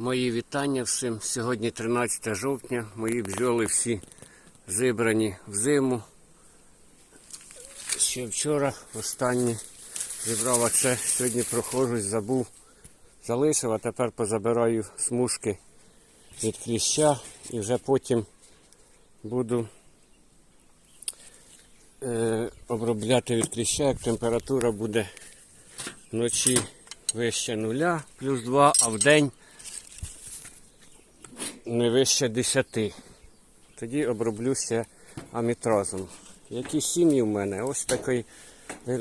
Мої вітання всім. Сьогодні 13 жовтня. Мої бджоли всі зібрані в зиму. Ще вчора останні зібрав, а це сьогодні проходжусь, забув, залишив, а тепер позабираю смужки від кліща і вже потім буду е, обробляти від кліща, як температура буде вночі вище нуля, плюс 2, а в день не вище 10. Тоді оброблюся амітразом. Які сім'ї в мене? Ось такий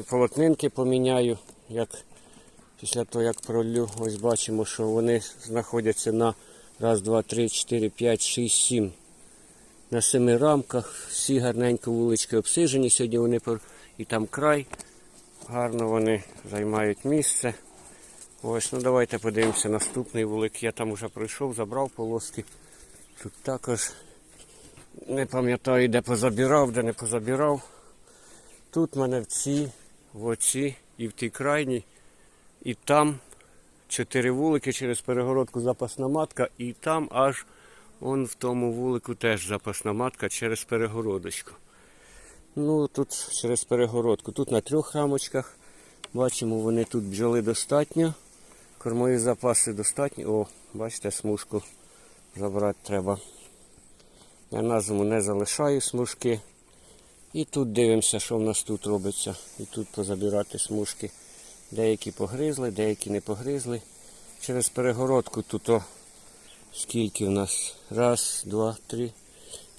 полотнинки поміняю, як після того, як пролю, ось бачимо, що вони знаходяться на раз, два, три, чотири, п'ять, шість, сім. На семи рамках, всі гарненько вулички обсижені. Сьогодні вони і там край. Гарно вони займають місце. Ось, ну давайте подивимося наступний вулик. Я там вже пройшов, забрав полоски. Тут також не пам'ятаю, де позабирав, де не позабирав. Тут в мене в цій, в оці і в тій крайній, і там чотири вулики через перегородку запасна матка, і там аж он в тому вулику теж запасна матка через перегородочку. Ну, тут через перегородку. Тут на трьох рамочках. Бачимо, вони тут бджоли достатньо. Кормові запаси достатні. О, бачите, смужку забрати треба. Я на зиму не залишаю смужки. І тут дивимося, що в нас тут робиться. І тут позабирати смужки. Деякі погризли, деякі не погризли. Через перегородку тут о, скільки в нас? Раз, два, три,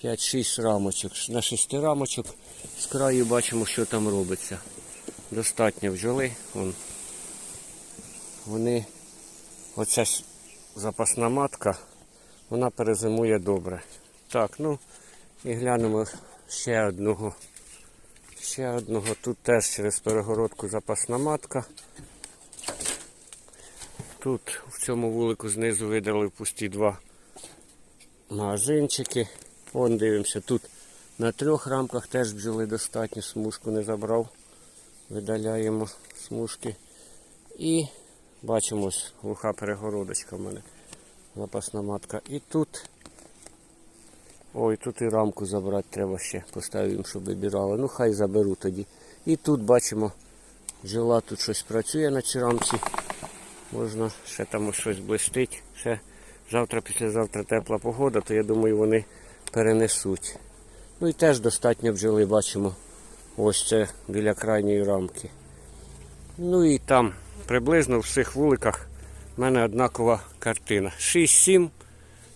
п'ять, шість рамочок. На шести рамочок з краю бачимо, що там робиться. Достатньо бджоли. Вон. Вони, оця запасна матка, вона перезимує добре. Так, ну і глянемо ще одного. Ще одного. Тут теж через перегородку запасна матка. Тут в цьому вулику знизу видали пусті два магазинчики. Вон дивимося, тут на трьох рамках теж бджоли достатньо, смужку не забрав. Видаляємо смужки. І бачимо ось глуха перегородочка в мене. Запасна матка. І тут. Ой, тут і рамку забрати треба ще. Поставимо, щоб вибирали. Ну хай заберу тоді. І тут бачимо, бджола тут щось працює на цій рамці. Можна ще там ось щось блистить. Ще завтра, післязавтра тепла погода, то я думаю, вони перенесуть. Ну і теж достатньо бджоли бачимо. Ось це біля крайньої рамки. Ну і там приблизно в всіх вуликах в мене однакова картина. 6-7,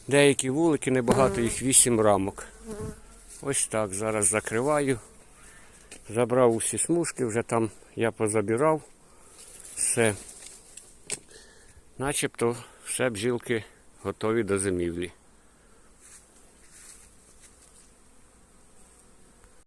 деякі вулики, небагато їх 8 рамок. Ось так. Зараз закриваю. Забрав усі смужки, вже там я позабирав. Все. Начебто все бджілки готові до зимівлі.